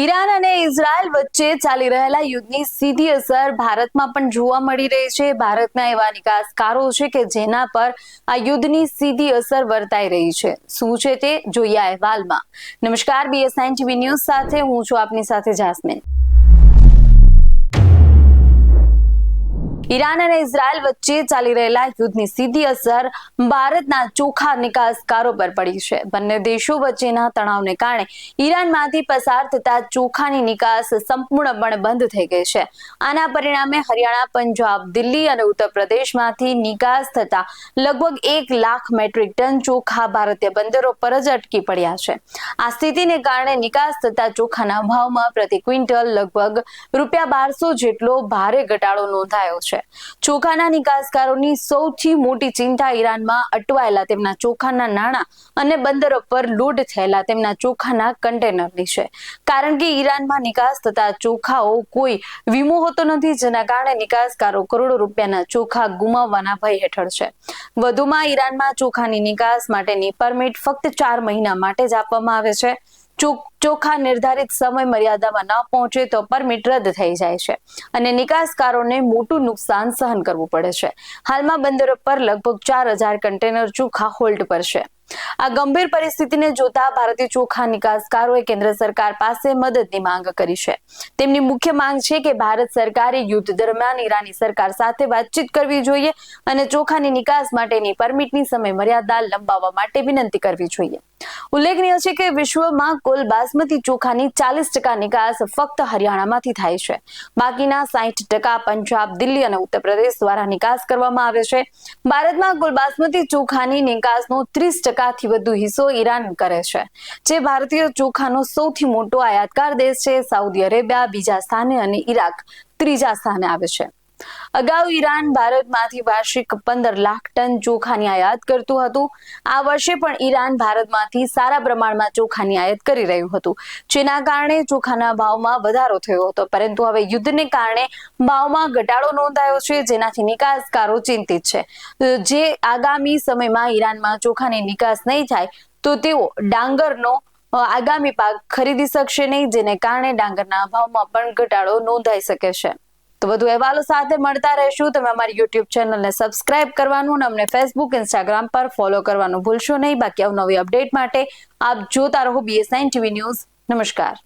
Iran અને Israel વચ્ચે ચાલી રહેલા યુદ્ધની સીધી અસર ભારતમાં પણ જોવા મળી રહી છે. ભારતના એવા નિકાસકારો છે કે જેના પર આ યુદ્ધની સીધી અસર વર્તાઈ રહી છે. શું છે તે? જોઈએ અહેવાલમાં. નમસ્કાર બીએસઆઈન ટીવી ન્યૂઝ સાથે હું છું આપની સાથે જાસ્મીન. ઈરાન અને ઇઝરાયલ વચ્ચે ચાલી રહેલા યુદ્ધની સીધી અસર ભારતના ચોખા નિકાસકારો પર પડી છે. બંને દેશો વચ્ચેના તણાવને કારણે ઈરાનમાંથી પસાર થતા ચોખાની નિકાસ સંપૂર્ણપણે બંધ થઈ ગઈ છે. આના પરિણામે હરિયાણા, પંજાબ, દિલ્હી અને ઉત્તર પ્રદેશમાંથી નિકાસ થતા લગભગ એક લાખ મેટ્રિક ટન ચોખા ભારતીય બંદરો પર જ અટકી પડ્યા છે. આ સ્થિતિને કારણે નિકાસ થતા ચોખાના ભાવમાં પ્રતિ ક્વિન્ટલ લગભગ રૂપિયા બારસો જેટલો ભારે ઘટાડો નોંધાયો છે. ચોખાના નિકાસકારોની સૌથી મોટી ચિંતા ઈરાનમાં અટવાયેલા તેમના ચોખાના નાણાં અને બંદરો પર લોડ થયેલા તેમના ચોખાના કન્ટેનરની છે. કારણ કે ઈરાનમાં નિકાસ થતા ચોખાઓ કોઈ વીમો હોતો નથી, જેના કારણે નિકાસકારો કરોડો રૂપિયાના ચોખા ગુમાવવાના ભય હેઠળ છે. વધુમાં ઈરાનમાં ચોખાની નિકાસ માટેની પરમિટ ફક્ત ચાર મહિના માટે જ આપવામાં આવે છે. ચો- ચોખા નિર્ધારિત સમય મર્યાદામાં ન પહોંચે તો પરમિટ રદ થઈ જાય છે. અને નિકાસકારોને મોટું નુકસાન સહન કરવું પડે છે. હાલમાં બંદરો પર લગભગ ચાર હજાર કન્ટેનર ચોખા હોલ્ડ પર છે. આ ગંભીર પરિસ્થિતિને જોતા ભારતીય ચોખા નિકાસકારોએ કેન્દ્ર સરકાર પાસે મદદની માંગ કરી છે. તેમની મુખ્ય માંગ છે કે ભારત સરકારે યુદ્ધ દરમિયાન ઈરાની સરકાર સાથે વાતચીત કરવી જોઈએ અને ચોખાની નિકાસ માટેની પરમિટની સમય મર્યાદા લંબાવવા માટે વિનંતી કરવી જોઈએ. ઉલ્લેખનીય છે કે વિશ્વમાં કુલ બાસમતી ચોખાની ચાલીસ ટકા નિકાસ ફક્ત હરિયાણામાંથી થાય છે. બાકીના સાહીઠ ટકા પંજાબ, દિલ્હી અને ઉત્તર પ્રદેશ દ્વારા નિકાસ કરવામાં આવે છે. ભારતમાં કુલ બાસમતી ચોખાની નિકાસનો ત્રીસ ટકાથી વધુ હિસ્સો ઈરાન કરે છે. જે ભારતીય ચોખાનો સૌથી મોટો આયાતકાર દેશ છે. સાઉદી અરેબિયા, બીજા સ્થાને અને ઈરાક ત્રીજા સ્થાને આવે છે. અગાઉ ઈરાન ભારતમાંથી વાર્ષિક પંદર લાખ ટન ચોખાની આયાત કરતું હતું. આ વર્ષે પણ ઈરાન ભારતમાંથી સારા પ્રમાણમાં ચોખાની આયાત કરી રહ્યું હતું. જેના કારણે ચોખાના ભાવમાં વધારો થયો હતો. પરંતુ હવે યુદ્ધને કારણે ભાવમાં ઘટાડો નોંધાયો છે, જેનાથી નિકાસકારો ચિંતિત છે. જે આગામી સમયમાં ઈરાનમાં ચોખાની નિકાસ નહીં થાય, તો તેઓ ડાંગરનો આગામી પાક ખરીદી શકશે નહીં, જેને કારણે ડાંગરના ભાવમાં પણ ઘટાડો નોંધાઈ શકે છે. તો વધુ અહેવાલો સાથે મળતા રહેશું. તમે અમારી યુટ્યુબ ચેનલને સબસ્ક્રાઇબ કરવાનું અને અમને ફેસબુક ઇન્સ્ટાગ્રામ પર ફોલો કરવાનું ભૂલશો નહીં. બાકી અવનવી અપડેટ માટે આપ જોતા રહો બીએસ નાઇન ટીવી ન્યૂઝ નમસ્કાર.